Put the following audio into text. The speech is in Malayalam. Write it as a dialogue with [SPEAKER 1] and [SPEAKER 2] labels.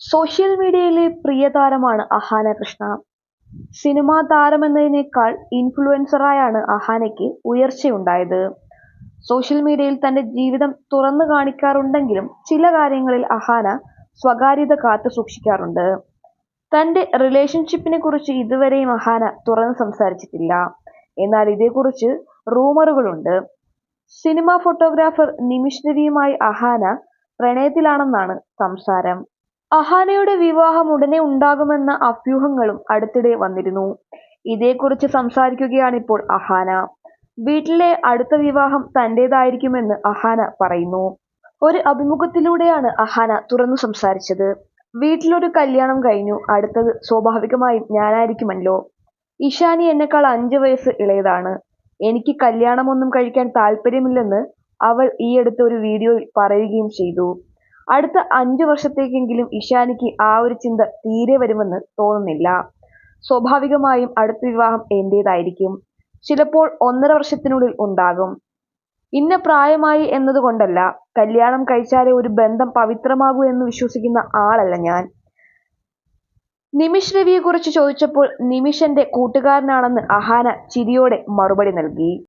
[SPEAKER 1] സോഷ്യൽ മീഡിയയിലെ പ്രിയ താരമാണ് അഹാന കൃഷ്ണ. സിനിമാ താരമെന്നതിനേക്കാൾ ഇൻഫ്ലുവൻസറായാണ് അഹാനയ്ക്ക് ഉയർച്ചയുണ്ടായത്. സോഷ്യൽ മീഡിയയിൽ തന്റെ ജീവിതം തുറന്നു കാണിക്കാറുണ്ടെങ്കിലും ചില കാര്യങ്ങളിൽ അഹാന സ്വകാര്യത കാത്തു സൂക്ഷിക്കാറുണ്ട്. തന്റെ റിലേഷൻഷിപ്പിനെ കുറിച്ച് ഇതുവരെയും അഹാന തുറന്നു സംസാരിച്ചിട്ടില്ല. എന്നാൽ ഇതേക്കുറിച്ച് റൂമറുകളുണ്ട്. സിനിമാ ഫോട്ടോഗ്രാഫർ നിമിഷ് രവിയുമായി അഹാന പ്രണയത്തിലാണെന്നാണ് സംസാരം. അഹാനയുടെ വിവാഹം ഉടനെ ഉണ്ടാകുമെന്ന അഭ്യൂഹങ്ങളും അടുത്തിടെ വന്നിരുന്നു. ഇതേക്കുറിച്ച് സംസാരിക്കുകയാണിപ്പോൾ അഹാന. വീട്ടിലെ അടുത്ത വിവാഹം തന്റേതായിരിക്കുമെന്ന് അഹാന പറയുന്നു. ഒരു അഭിമുഖത്തിലൂടെയാണ് അഹാന തുറന്നു സംസാരിച്ചത്. വീട്ടിലൊരു കല്യാണം കഴിഞ്ഞു. അടുത്തത് സ്വാഭാവികമായും ഞാനായിരിക്കുമല്ലോ. ഇഷാനി എന്നെക്കാൾ അഞ്ചു വയസ്സ് ഇളയതാണ്. എനിക്ക് കല്യാണമൊന്നും കഴിക്കാൻ താല്പര്യമില്ലെന്ന് അവൾ ഈയടുത്ത ഒരു വീഡിയോയിൽ പറയുകയും ചെയ്തു. അടുത്ത അഞ്ചു വർഷത്തേക്കെങ്കിലും ഇഷാനിക്ക് ആ ഒരു ചിന്ത തീരെ വരുമെന്ന് തോന്നുന്നില്ല. സ്വാഭാവികമായും അടുത്ത വിവാഹം എന്റേതായിരിക്കും. ചിലപ്പോൾ ഒന്നര വർഷത്തിനുള്ളിൽ ഉണ്ടാകും. ഇന്ന പ്രായമായി എന്നതുകൊണ്ടല്ല കല്യാണം കഴിച്ചാലേ ഒരു ബന്ധം പവിത്രമാകൂ എന്ന് വിശ്വസിക്കുന്ന ആളല്ല ഞാൻ. നിമിഷ് രവിയെക്കുറിച്ച് ചോദിച്ചപ്പോൾ നിമിഷന്റെ കൂട്ടുകാരനാണെന്ന് അഹാന ചിരിയോടെ മറുപടി നൽകി.